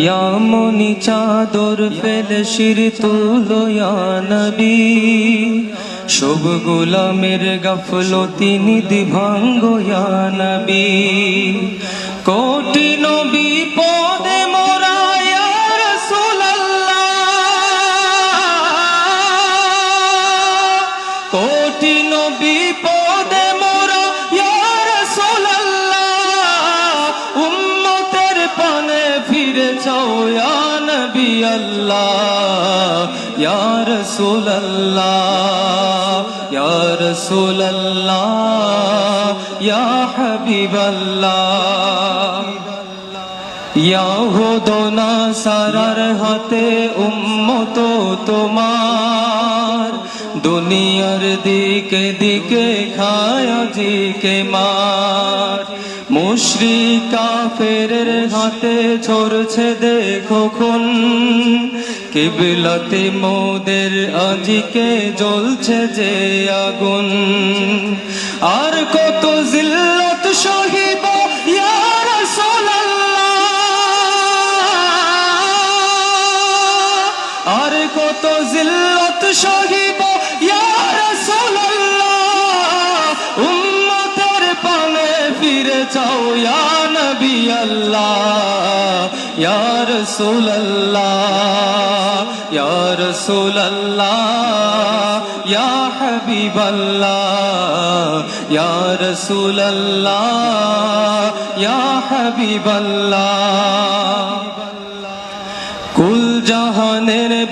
ইয়ামনি চাদর ফেলে শির তুলো নবী। সব গোলামের গাফলতি নিধি ভাঙ্গ নবী। কোটি ইয়া নবী আল্লাহ ইয়া রাসূলুল্লাহ ইয়া রাসূলুল্লাহ ইয়া হাবিবাল্লাহ ইয়াহুদনা সারার হাতে উম্মত তোমার দুনিয়ার দিকে দিকে খায় জিকে মার। মুশরিকা ফেরের হাতে ছড়ছে দেখো খুন। কিবলতে মোদের আজিকে জ্বলছে যে আগুন। আর কত জিল্লত সহিব আর কত জিল্লত সহিব যাও ইয়া নবী আল্লাহ, ইয়া রাসূলুল্লাহ ইয়া রাসূলুল্লাহ, ইয়া হাবিবাল্লাহ, ইয়া রাসূলুল্লাহ, ইয়া হাবিবাল্লাহ। কুল জাহানের